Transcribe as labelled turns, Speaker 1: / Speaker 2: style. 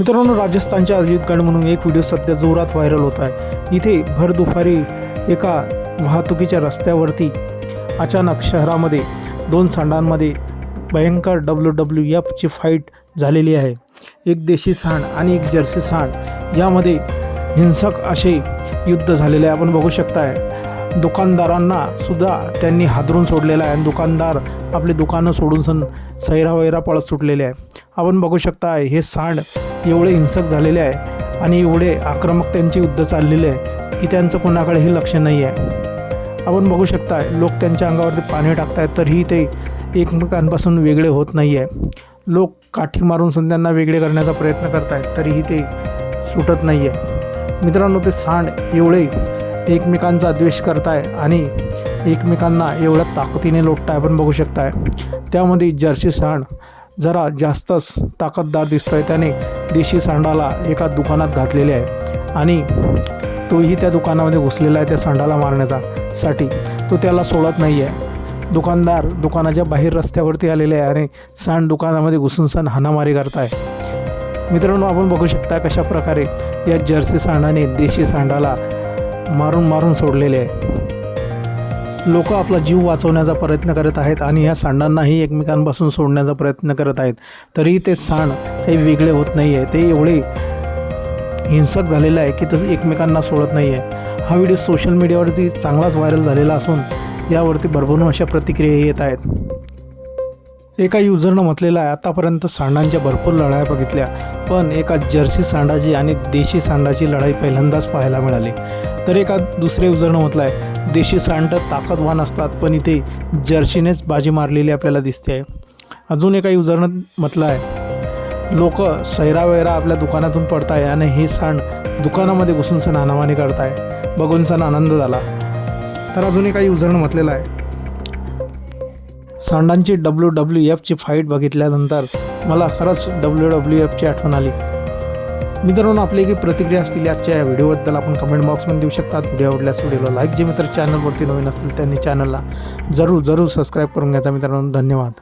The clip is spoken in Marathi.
Speaker 1: मित्रांनो राजस्थानच्या अजितगड म्हणून एक व्हिडिओ सध्या जोरात व्हायरल होत आहे. इथे भर दुपारी एका वाहतुकीच्या रस्त्यावरती अचानक शहरामध्ये दोन सांडांमध्ये भयंकर डब्ल्यू डब्ल्यू एफची फाईट झालेली आहे. एक देशी सांड आणि एक जर्सी सांड यामध्ये हिंसक असे युद्ध झालेले आहे आपण बघू शकताय. दुकानदारांना सुद्धा त्यांनी हादरून सोडलेलं आहे. आणि दुकानदार आपली दुकानं सोडून सन सैरा वैरा पळत सुटलेले आहे. आपण बघू शकता हे सांड एवढे हिंसक झालेले आहे आणि एवढे आक्रमक त्यांचे युद्ध चाललेले आहे की त्यांचं कोणाकडेही लक्ष नाही आहे आपण बघू शकता लोक त्यांच्या अंगावरती पाणी टाकतायत तरीही ते एकमेकांपासून वेगळे होत नाही आहे लोक काठी मारून सन त्यांना वेगळे करण्याचा प्रयत्न करतायत तरीही ते सुटत नाही आहे मित्रांनो ते सांड एवढे एकमेकांचा द्वेष करताय आणि एकमेकांना एवढ्या ताकदीने लोटताय आपण बघू शकताय. त्यामध्ये जर्सी सांड जरा जास्तच ताकददार दिसतोय. त्याने देशी सांडाला एका दुकानात घातलेले आहे आणि तोही त्या दुकानामध्ये घुसलेला आहे त्या सांडाला मारण्याचा साठी तो त्याला सोडत नाही आहे दुकानदार दुकानाच्या बाहेर रस्त्यावरती आलेले आहे आणि सांड दुकानामध्ये घुसून सण हाणामारी करताय. मित्रांनो आपण बघू शकता कशा प्रकारे या जर्सी सांडाने देशी सांडाला मारून मारून सोडलेले आहे. लोक आपला जीव वाचवण्याचा प्रयत्न करत आहेत आणि या सांडांनाही एकमेकांपासून सोडण्याचा प्रयत्न करत आहेत. तरीही ते सांड काही वेगळे होत नाही आहे ते एवढे हिंसक झालेलं आहे की तसं एकमेकांना सोडत नाही आहे हा व्हिडिओ सोशल मीडियावरती चांगलाच व्हायरल झालेला असून यावरती भरभरून अशा प्रतिक्रिया येत आहेत. एका युजरनं म्हटलेलं आहे आतापर्यंत सांडांच्या भरपूर लढाया बघितल्या पण एका जर्सी सांडाची आणि देशी सांडाची लढाई पहिल्यांदाच पाहायला मिळाली. तर एका दुसऱ्या युजरनं म्हटलं आहे देशी सांड ताकदवान असतात पण इथे जर्सीनेच बाजी मारलेली आपल्याला दिसते. आहे अजून एका युजरनं म्हटलं आहे लोक सैरावैरा आपल्या दुकानातून पडताय आणि हे सांड दुकानामध्ये घुसून सण हानामानी करताय बघून सण आनंद झाला. तर अजून एका युजरनं म्हटलेलं आहे सांडांची डब्ल्यू डब्ल्यू एफची फाईट बघितल्यानंतर मला खरंच डब्ल्यू डब्ल्यू एफची आठवण आली. मित्रांनो आपली काही प्रतिक्रिया असतील आजच्या या व्हिडिओबद्दल आपण कमेंट बॉक्समध्ये देऊ शकतात. व्हिडिओ आवडल्यास व्हिडिओला लाईक जे मित्र चॅनलवरती नवीन असतील त्यांनी चॅनलला जरूर जरूर सबस्क्राईब करून घ्यायचा मित्रांनो. धन्यवाद.